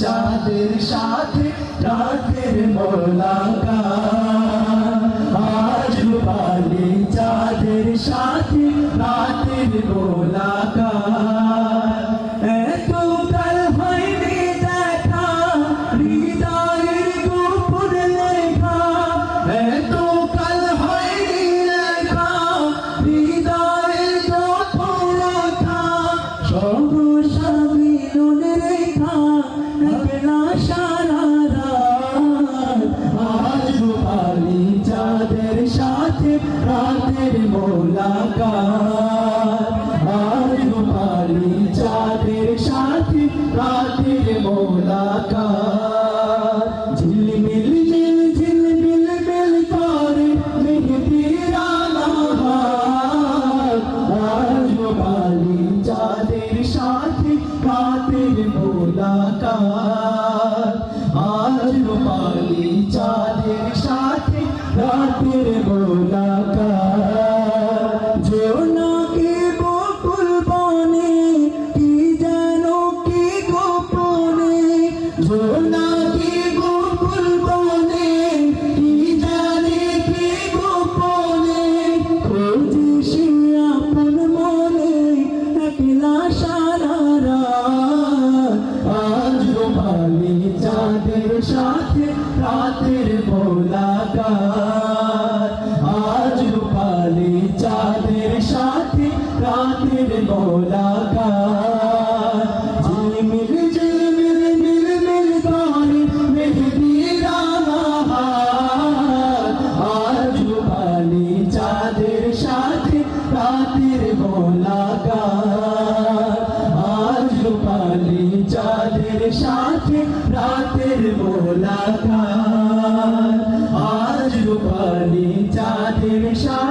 চাঁদের সাথে রাতের মোলাকাত আজ রূপালি চাঁদের সাথে রাতের মোলাকাত রাতের মোলাকাত আজ রূপালি চাঁদের সাথে রাতের মোলাকাত মোলাকাত আজ রূপালি সাথে রাতের মোলাকাত আজ রূপালি চাঁদের সাথে রাতের মোলাকাত ঝিলমিল ঝিলমিল মিল মিল করে মেঘদিরা নাহার আজ রূপালি চাঁদের সাথে রাতের মোলাকাত সাথে রাতের মোলাকাত আজ রূপালী চাঁদের সাথে